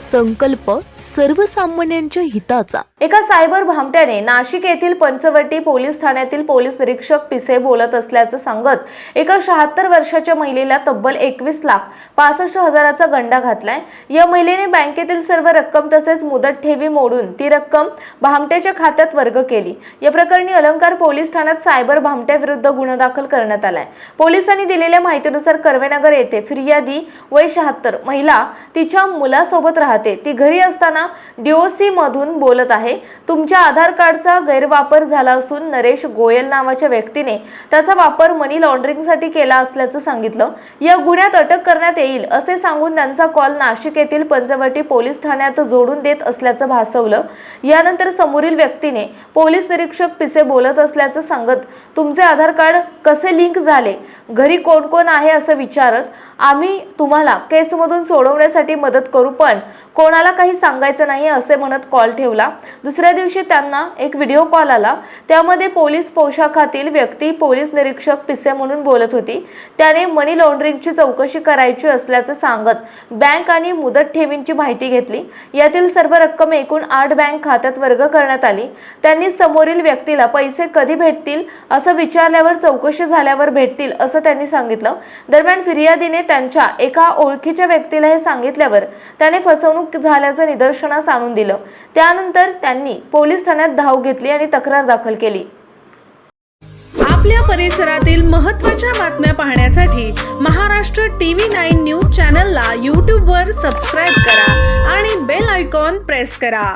संकल्प सर्वसामान्यांच्या हिताचा. एका सायबर भामट्याने नाशिक येथील पंचवटी पोलीस ठाण्यातील पोलीस निरीक्षक पिसे बोलत असल्याचं सांगत एका शहात्तर वर्षाच्या महिलेला तब्बल एकवीस लाख पासष्ट हजाराचा गंडा घातलाय. या महिलेने बँकेतील सर्व रक्कम तसेच मुदत ठेवी मोडून ती रक्कम भामट्याच्या खात्यात वर्ग केली. या प्रकरणी अलंकार पोलीस ठाण्यात सायबर भामट्याविरुद्ध गुन्हा दाखल करण्यात आलाय. पोलिसांनी दिलेल्या माहितीनुसार कर्वेनगर येथे फिर्यादी वय शहात्तर महिला तिच्या मुलासोबत राहत ती घरी असताना डीओसी मधून बोलत आहे. तुमच्या आधार कार्डचा गैरवापर झाला असून नरेश गोयल नावाच्या व्यक्तीने त्याचा वापर मनी लॉन्ड्रिंगसाठी केला असल्याचं सांगितलं. या गुन्ह्यात अटक करण्यात येईल असे सांगून त्यांचा कॉल नाशिक येथील पंचवटी पोलीस ठाण्यात जोडून देत असल्याचं भासवलं. यानंतर समोरील व्यक्तीने पोलीस निरीक्षक पिसे बोलत असल्याचं सांगत तुमचे आधार कार्ड कसे लिंक झाले? घरी कोण कोण आहे असं विचारत आम्ही तुम्हाला केसमधून सोडवण्यासाठी मदत करू पण कोणाला काही सांगायचं नाही असे म्हणत कॉल ठेवला. दुसऱ्या दिवशी त्यांना एक व्हिडिओ कॉल आला. त्यामध्ये पोलीस पोशाखातील व्यक्ती पोलीस निरीक्षक पिसे म्हणून बोलत होती. त्याने मनी लॉन्ड्रिंगची चौकशी करायची असल्याचं सांगत बँक आणि मुदत ठेवींची माहिती घेतली. यातील सर्व रक्कम एकूण आठ बँक खात्यात वर्ग करण्यात आली. त्यांनी समोरील व्यक्तीला पैसे कधी भेटतील असं विचारल्यावर चौकशी झाल्यावर भेटतील असं त्यांनी सांगितलं. दरम्यान फिर्यादीने त्यांच्या एका ओळखीच्या व्यक्तीला हे सांगितल्यावर त्याने फसवणूक झाल्याचं निदर्शनास आणून दिलं. त्यानंतर त्यांनी पोलीस ठाण्यात धाव घेतली आणि तक्रार दाखल केली. आपल्या परिसरातील महत्त्वाच्या बातम्या पाहण्यासाठी महाराष्ट्र टीव्ही नाईन न्यूज चॅनलला यूट्यूबवर सबस्क्राईब करा आणि बेल आयकॉन प्रेस करा.